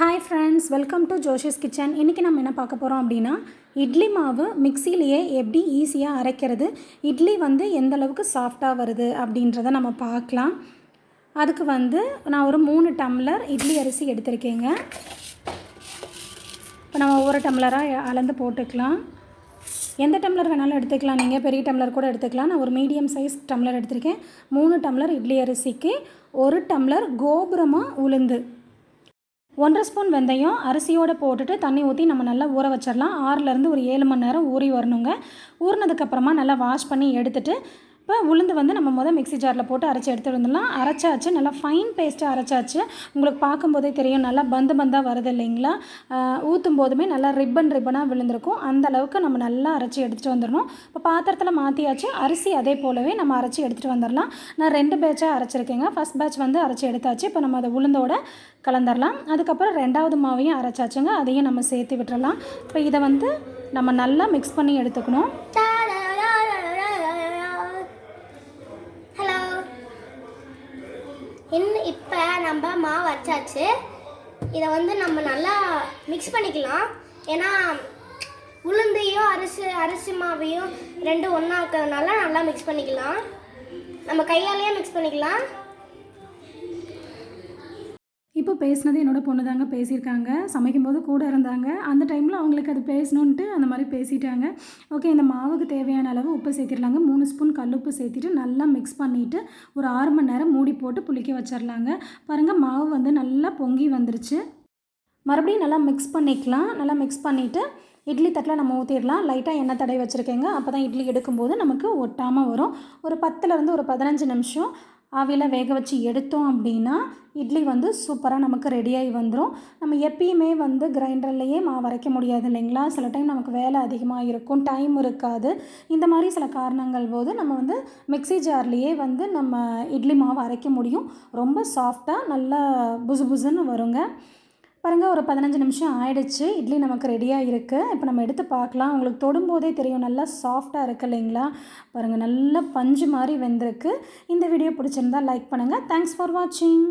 Hi friends welcome to Joshi's kitchen இன்றைக்கி நம்ம என்ன பார்க்க போகிறோம் அப்படின்னா இட்லி மாவு மிக்சிலேயே எப்படி ஈஸியாக அரைக்கிறது இட்லி வந்து எந்த அளவுக்கு சாஃப்டாக வருது அப்படின்றத நம்ம பார்க்கலாம். அதுக்கு வந்து நான் ஒரு மூணு டம்ளர் இட்லி அரிசி எடுத்திருக்கேங்க. இப்போ நம்ம ஒவ்வொரு டம்ளராக அளந்து போட்டுக்கலாம். எந்த டம்ளர் வேணாலும் எடுத்துக்கலாம். நீங்கள் பெரிய டம்ளர் கூட எடுத்துக்கலாம். நான் ஒரு மீடியம் சைஸ் டம்ளர் எடுத்திருக்கேன். மூணு டம்ளர் இட்லி அரிசிக்கு ஒரு டம்ளர் கோபுரமாக உளுந்து. ஒன்றரை ஸ்பூன் வெந்தயம் அரிசியோடு போட்டுட்டு தண்ணி ஊற்றி நம்ம நல்லா ஊற வச்சிடலாம். ஆறுலேருந்து ஒரு ஏழு மணி நேரம் ஊறி வரணுங்க. ஊறினதுக்கப்புறமா நல்லா வாஷ் பண்ணி எடுத்துகிட்டு இப்போ உளுந்து வந்து நம்ம முதல் மிக்ஸி ஜாரில் போட்டு அரைச்சி எடுத்துகிட்டு வந்துடலாம். அரைச்சாச்சு நல்லா ஃபைன் பேஸ்ட்டாக அரைச்சாச்சு. உங்களுக்கு பார்க்கும்போதே தெரியும் நல்லா பந்து பந்தாக வருது இல்லைங்களா? ஊற்றும் போதுமே நல்லா ரிப்பன் ரிப்பனாக விழுந்திருக்கும். அந்த அளவுக்கு நம்ம நல்லா அரைச்சி எடுத்துகிட்டு வந்துடணும். இப்போ பாத்திரத்தில் மாற்றியாச்சு அரிசி அதே போலவே நம்ம அரைச்சி எடுத்துகிட்டு வந்துடலாம். நான் ரெண்டு பேட்சாக அரைச்சிருக்கேங்க. ஃபஸ்ட் பேட்ச் வந்து அரைச்சி எடுத்தாச்சு. இப்போ நம்ம அதை உளுந்தோட கலந்துடலாம். அதுக்கப்புறம் ரெண்டாவது மாவையும் அரைச்சாச்சுங்க. அதையும் நம்ம சேர்த்து விட்டுறலாம் இப்போ இதை வந்து நம்ம நல்லா மிக்ஸ் பண்ணி எடுத்துக்கணும். இன்னும் இப்போ நம்ம மாவு வச்சாச்சு இதை வந்து நம்ம நல்லா மிக்ஸ் பண்ணிக்கலாம். ஏன்னா உளுந்தையும் அரிசி அரிசி மாவையும் ரெண்டும் ஒன்றா இருக்கிறதுனால நல்லா மிக்ஸ் பண்ணிக்கலாம். நம்ம கையாலேயே மிக்ஸ் பண்ணிக்கலாம். இப்போ பேசினது என்னோட பொண்ணு தாங்க பேசியிருக்காங்க. சமைக்கும்போது கூட இருந்தாங்க. அந்த டைமில் எனக்கு அது பேசணுன்ட்டு அந்த மாதிரி பேசிட்டாங்க. ஓகே இந்த மாவுக்கு தேவையான அளவு உப்பு சேர்த்திடலாங்க. மூணு ஸ்பூன் கல் உப்பு சேர்த்திட்டு நல்லா மிக்ஸ் பண்ணிவிட்டு ஒரு ஆறு மணி நேரம் மூடி போட்டு புளிக்க வச்சிடலாங்க. பாருங்கள் மாவு வந்து நல்லா பொங்கி வந்துருச்சு. மறுபடியும் நல்லா மிக்ஸ் பண்ணிக்கலாம். நல்லா மிக்ஸ் பண்ணிவிட்டு இட்லி தட்டில் நம்ம ஊற்றிடலாம் லைட்டாக எண்ணெய் தடவை வச்சுருக்கேங்க. அப்போ தான் இட்லி எடுக்கும்போது நமக்கு ஒட்டாமல் வரும். ஒரு பத்துலேருந்து ஒரு பதினஞ்சு நிமிஷம் ஆவியில் வேக வச்சு எடுத்தோம் அப்படின்னா இட்லி வந்து சூப்பராக நமக்கு ரெடியாகி வந்துடும் நம்ம எப்பயுமே வந்து கிரைண்டர்லேயே மாவு அரைக்க முடியாது இல்லைங்களா? சில டைம் நமக்கு வேலை அதிகமாக இருக்கும் டைம் இருக்காது. இந்த மாதிரி சில காரணங்கள் போது நம்ம வந்து மிக்சி ஜார்லேயே வந்து நம்ம இட்லி மாவு அரைக்க முடியும். ரொம்ப சாஃப்டாக நல்லா புசு புசுன்னு வருங்க. பாருங்கள் ஒரு பதினஞ்சு நிமிஷம் ஆயிடுச்சு. இட்லி நமக்கு ரெடியாக இருக்குது இப்போ நம்ம எடுத்து பார்க்கலாம். உங்களுக்கு தொடும்போதே தெரியும் நல்லா சாஃப்டாக இருக்குது இல்லைங்களா? பாருங்கள் நல்லா பஞ்சு மாதிரி வெந்திருக்கு. இந்த வீடியோ பிடிச்சிருந்தா லைக் பண்ணுங்கள் தேங்க்ஸ் ஃபார் வாட்சிங்